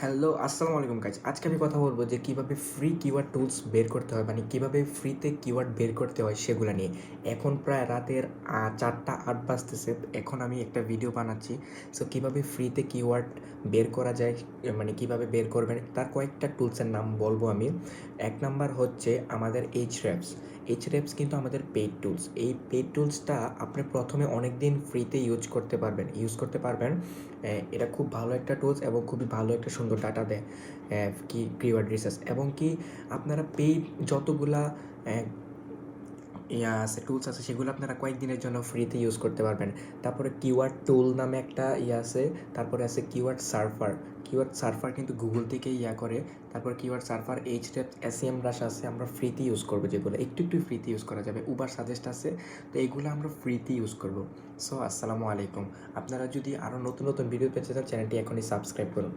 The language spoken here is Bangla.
হ্যালো আসসালামু আলাইকুম কাজ আজকে আমি কথা বলব যে কীভাবে ফ্রি কিওয়ার্ড টুলস বের করতে হয় মানে কীভাবে ফ্রিতে কিওয়ার্ড বের করতে হয় সেগুলো নিয়ে। এখন প্রায় রাতের চারটা আট বাজতেছে। এখন আমি একটা ভিডিও বানাচ্ছি। সো কীভাবে ফ্রিতে কিওয়ার্ড বের করা যায় মানে কীভাবে বের করবেন, তার কয়েকটা টুলসের নাম বলব আমি। এক নাম্বার হচ্ছে আমাদের এইচ র্যাপস এইচ র্যাপস কিন্তু আমাদের পেইড টুলস এই পেড টুলসটা আপনি প্রথমে অনেক দিন ফ্রিতে ইউজ করতে পারবেন। ইউজ করতে পারবেন। এটা খুব ভালো একটা টুলস এবং খুবই ভালো একটা সুন্দর ডাটা দেয় কি কিওয়ার্ড রিসার্চ এবং কি আপনারা পেইড যতগুলা ইয়া আছে টুলস আছে, সেগুলো আপনারা কয়েকদিনের জন্য ফ্রিতে ইউজ করতে পারবেন। তারপরে কিওয়ার্ড টুল নামে একটা ইয়ে আছে, তারপরে আছে কিওয়ার্ড সার্ফার কিওয়ার্ড সার্ফার কিন্তু গুগল থেকে ইয়া করে, তারপর কিওয়ার্ড সার্ফার এইচ টেপ এস এম ব্রাশ আছে, আমরা ফ্রিতে ইউজ করব যেগুলো। একটু একটু ফ্রিতে ইউজ করা যাবে উবার সাজেস্ট আছে, তো এইগুলো আমরা ফ্রিতে ইউজ করব। সো আসসালামু আলাইকুম। আপনারা যদি আরও নতুন নতুন ভিডিও পেতে চান চ্যানেলটি এখনই সাবস্ক্রাইব করুন।